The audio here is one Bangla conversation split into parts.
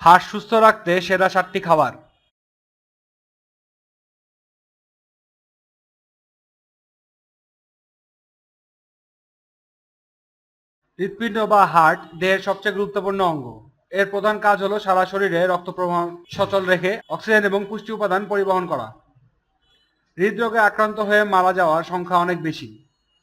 হাড় সুস্থ রাখতে সেরা সাতটি খাবার। হৃৎপিণ্ড বা হার্ট দেহের সবচেয়ে গুরুত্বপূর্ণ অঙ্গ। এর প্রধান কাজ হলো সারা শরীরে রক্ত প্রবাহ সচল রেখে অক্সিজেন এবং পুষ্টি উপাদান পরিবহন করা। হৃদরোগে আক্রান্ত হয়ে মারা যাওয়ার সংখ্যা অনেক বেশি।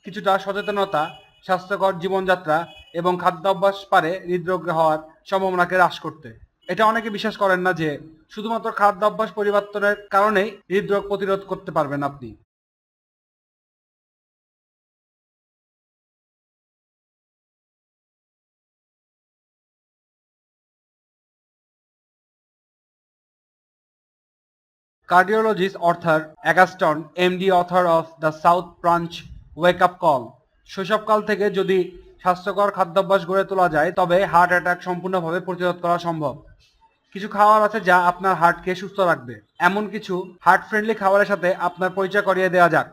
কিছুটা সচেতনতা, স্বাস্থ্যকর জীবনযাত্রা এবং খাদ্যাভ্যাস পারে হৃদরোগ হওয়ার সম্ভাবনাকে হ্রাস করতে। এটা অনেকে বিশ্বাস করেন না যে শুধুমাত্র খাদ্যাভ্যাস পরিবর্তনের কারণেই হৃদরোগ প্রতিরোধ করতে পারবেন আপনি। Cardiologist Arthur Eggstone, MD author of the South Branch Wake Up Call শৈশবকাল থেকে যদি স্বাস্থ্যকর খাদ্যাভ্যাস গড়ে তোলা যায় তবে হার্ট অ্যাটাক সম্পূর্ণভাবে প্রতিরোধ করা সম্ভব। কিছু খাবার আছে যা আপনার হার্টকে সুস্থ রাখবে। এমন কিছু হার্ট ফ্রেন্ডলি খাবারের সাথে আপনার পরিচয় করিয়ে দেওয়া যাক।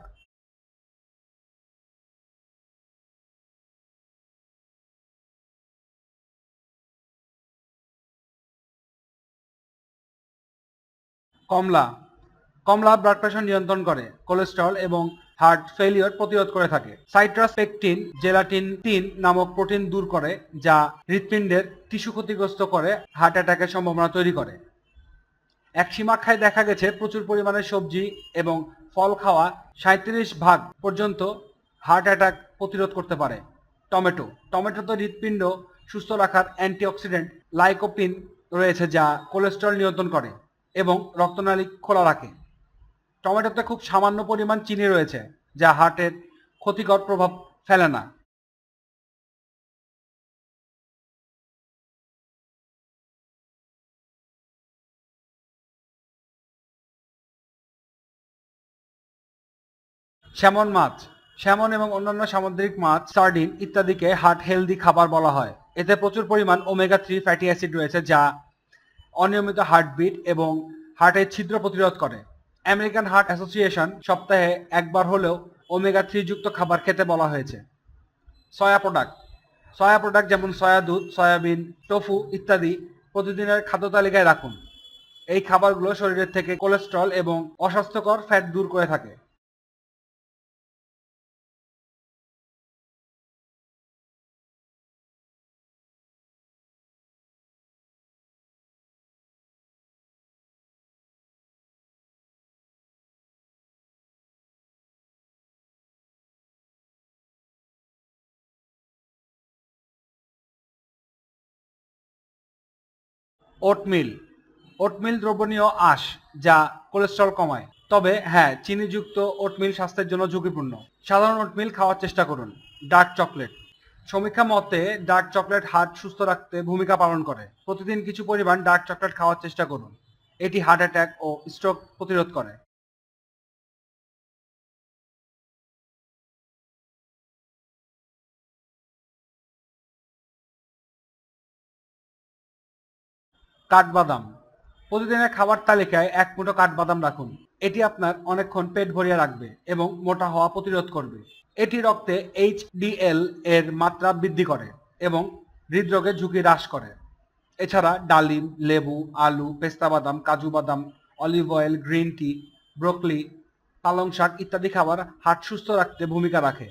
কমলা কমলা ব্লাড প্রেশার নিয়ন্ত্রণ করে কোলেস্টেরল এবং হার্ট ফেলিওর প্রতিরোধ করে থাকে। সাইট্রাস পেকটিন জেলাটিন তিন নামক প্রোটিন দূর করে, যা হৃৎপিণ্ডের টিস্যু ক্ষতিগ্রস্ত করে হার্ট অ্যাটাকের সম্ভাবনা তৈরি করে। এক সীমাখায় দেখা গেছে, প্রচুর পরিমাণে সবজি এবং ফল খাওয়া সাঁত্রিশ ভাগ পর্যন্ত হার্ট অ্যাটাক প্রতিরোধ করতে পারে। টমেটো, টমেটোতে হৃৎপিণ্ড সুস্থ রাখার অ্যান্টিঅক্সিডেন্ট লাইকোপিন রয়েছে, যা কোলেস্টেরল নিয়ন্ত্রণ করে এবং রক্তনালী খোলা রাখে। টমেটোতে খুব সামান্য পরিমাণ চিনি রয়েছে, যা হার্টের ক্ষতিকর প্রভাব ফেলে না। স্যামন মাছ, স্যামন এবং অন্যান্য সামুদ্রিক মাছ, সার্ডিন ইত্যাদিকে হার্ট হেলদি খাবার বলা হয়। এতে প্রচুর পরিমাণ ওমেগা থ্রি ফ্যাটি অ্যাসিড রয়েছে, যা অনিয়মিত হার্টবিট এবং হার্টের ছিদ্র প্রতিরোধ করে। আমেরিকান হার্ট অ্যাসোসিয়েশন সপ্তাহে একবার হলেও ওমেগা থ্রি যুক্ত খাবার খেতে বলা হয়েছে। Soya product. সয়া প্রোডাক্ট যেমন সয়া দুধ, সয়াবিন, টোফু ইত্যাদি প্রতিদিনের খাদ্য তালিকায় রাখুন। এই খাবারগুলো শরীরের থেকে কোলেস্ট্রল এবং অস্বাস্থ্যকর ফ্যাট দূর করে থাকে। ওটমিল। ওটমিল দ্রবণীয় আঁশ যা কোলেস্ট্রল কমায়। তবে হ্যাঁ চিনিযুক্ত ওটমিল স্বাস্থ্যের জন্য ঝুঁকিপূর্ণ। সাধারণ ওটমিল খাওয়ার চেষ্টা করুন, ডার্ক চকলেট। সমীক্ষা মতে, ডার্ক চকলেট হার্ট সুস্থ রাখতে ভূমিকা পালন করে। প্রতিদিন কিছু পরিমাণ ডার্ক চকলেট খাওয়ার চেষ্টা করুন। এটি হার্ট অ্যাটাক ও স্ট্রোক প্রতিরোধ করে। কাঠবাদাম। প্রতিদিনের খাবার তালিকায় এক মুঠো কাঠবাদাম রাখুন। এটি আপনার অনেকক্ষণ পেট ভরিয়ে রাখবে এবং মোটা হওয়া প্রতিরোধ করবে। এটি রক্তে এইচডিএল এর মাত্রা বৃদ্ধি করে এবং হৃদরোগের ঝুঁকি হ্রাস করে। এছাড়া ডালিম, লেবু, আলু, পেস্তা বাদাম, কাজু বাদাম, olive oil, green tea, broccoli, পালং শাক ইত্যাদি খাবার হার্ট সুস্থ রাখতে ভূমিকা রাখে।